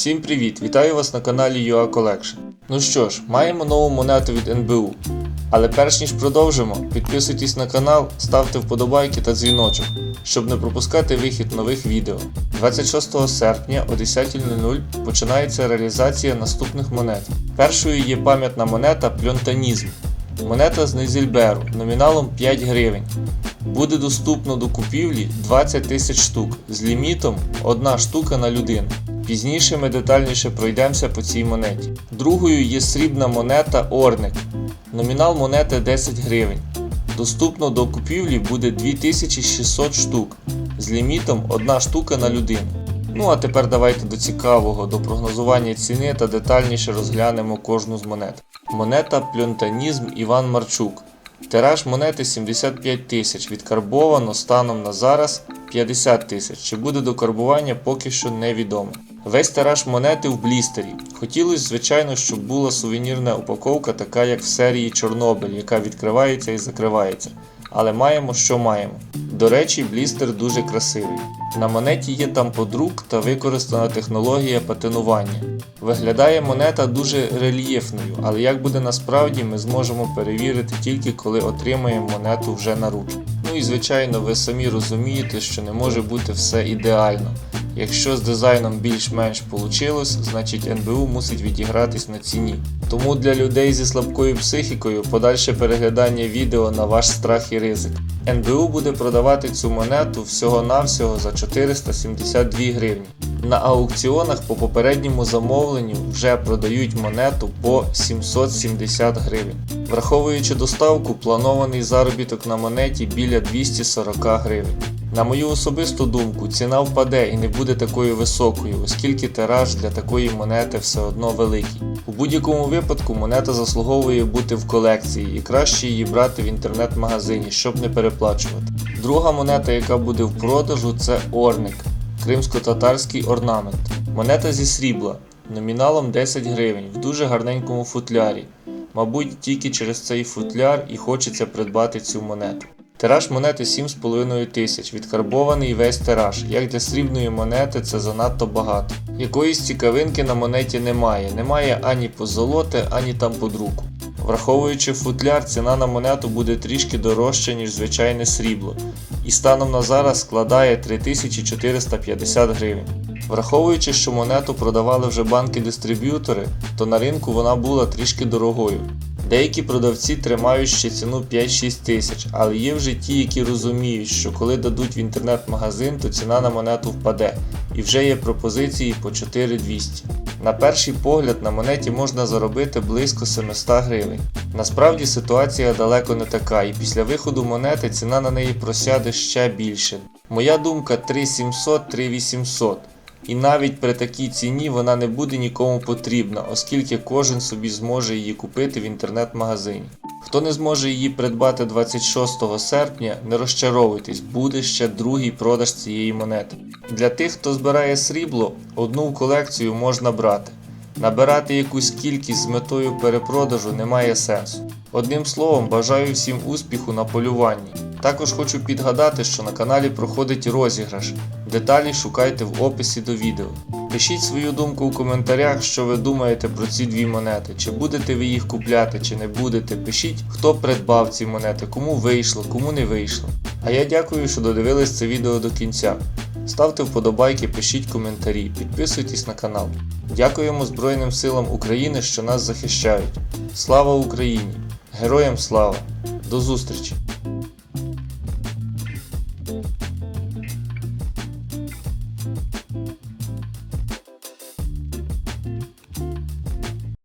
Всім привіт! Вітаю вас на каналі UA Collection. Ну що ж, маємо нову монету від НБУ. Але перш ніж продовжимо, підписуйтесь на канал, ставте вподобайки та дзвіночок, щоб не пропускати вихід нових відео. 26 серпня о 10.00 починається реалізація наступних монет. Першою є пам'ятна монета Пльонтанізм. Монета з Нейзельберу номіналом 5 гривень. Буде доступно до купівлі 20 тисяч штук з лімітом 1 штука на людину. Пізніше ми детальніше пройдемося по цій монеті. Другою є срібна монета Орник. Номінал монети 10 гривень. Доступно до купівлі буде 2600 штук з лімітом 1 штука на людину. Ну а тепер давайте до цікавого, до прогнозування ціни та детальніше розглянемо кожну з монет. Монета Пльонтанізм Іван Марчук. Тираж монети 75 тисяч. Відкарбовано станом на зараз 50 тисяч. Чи буде до карбування поки що невідомо. Весь тираж монети в блістері. Хотілося, звичайно, щоб була сувенірна упаковка, така як в серії Чорнобиль, яка відкривається і закривається. Але маємо, що маємо. До речі, блістер дуже красивий. На монеті є тамподрук та використана технологія патинування. Виглядає монета дуже рельєфною, але як буде насправді, ми зможемо перевірити тільки коли отримаємо монету вже на руки. Ну і звичайно, ви самі розумієте, що не може бути все ідеально. Якщо з дизайном більш-менш вийшло, значить НБУ мусить відігратись на ціні. Тому для людей зі слабкою психікою подальше переглядання відео на ваш страх і ризик. НБУ буде продавати цю монету всього-навсього за 472 гривні. На аукціонах по попередньому замовленню вже продають монету по 770 гривень. Враховуючи доставку, планований заробіток на монеті біля 240 гривень. На мою особисту думку, ціна впаде і не буде такою високою, оскільки тираж для такої монети все одно великий. У будь-якому випадку монета заслуговує бути в колекції і краще її брати в інтернет-магазині, щоб не переплачувати. Друга монета, яка буде в продажу, це Орник, кримсько-татарський орнамент. Монета зі срібла, номіналом 10 гривень, в дуже гарненькому футлярі. Мабуть, тільки через цей футляр і хочеться придбати цю монету. Тираж монети 7,5 тисяч, відкарбований весь тираж. Як для срібної монети це занадто багато. Якоїсь цікавинки на монеті немає, немає ані позолоти, ані там подруку. Враховуючи футляр, ціна на монету буде трішки дорожча, ніж звичайне срібло, і станом на зараз складає 3450 гривень. Враховуючи, що монету продавали вже банки-дистриб'ютори, то на ринку вона була трішки дорогою. Деякі продавці тримають ще ціну 5-6 тисяч, але є вже ті, які розуміють, що коли дадуть в інтернет-магазин, то ціна на монету впаде, і вже є пропозиції по 4200. На перший погляд на монеті можна заробити близько 700 гривень. Насправді ситуація далеко не така, і після виходу монети ціна на неї просяде ще більше. Моя думка 3700-3800. І навіть при такій ціні вона не буде нікому потрібна, оскільки кожен собі зможе її купити в інтернет-магазині. Хто не зможе її придбати 26 серпня, не розчаровуйтесь, буде ще другий продаж цієї монети. Для тих, хто збирає срібло, одну колекцію можна брати. Набирати якусь кількість з метою перепродажу немає сенсу. Одним словом, бажаю всім успіху на полюванні. Також хочу підгадати, що на каналі проходить розіграш. Деталі шукайте в описі до відео. Пишіть свою думку у коментарях, що ви думаєте про ці дві монети, чи будете ви їх купляти, чи не будете. Пишіть, хто придбав ці монети, кому вийшло, кому не вийшло. А я дякую, що додивились це відео до кінця. Ставте вподобайки, пишіть коментарі, підписуйтесь на канал. Дякуємо Збройним силам України, що нас захищають. Слава Україні! Героям слава! До зустрічі! thank you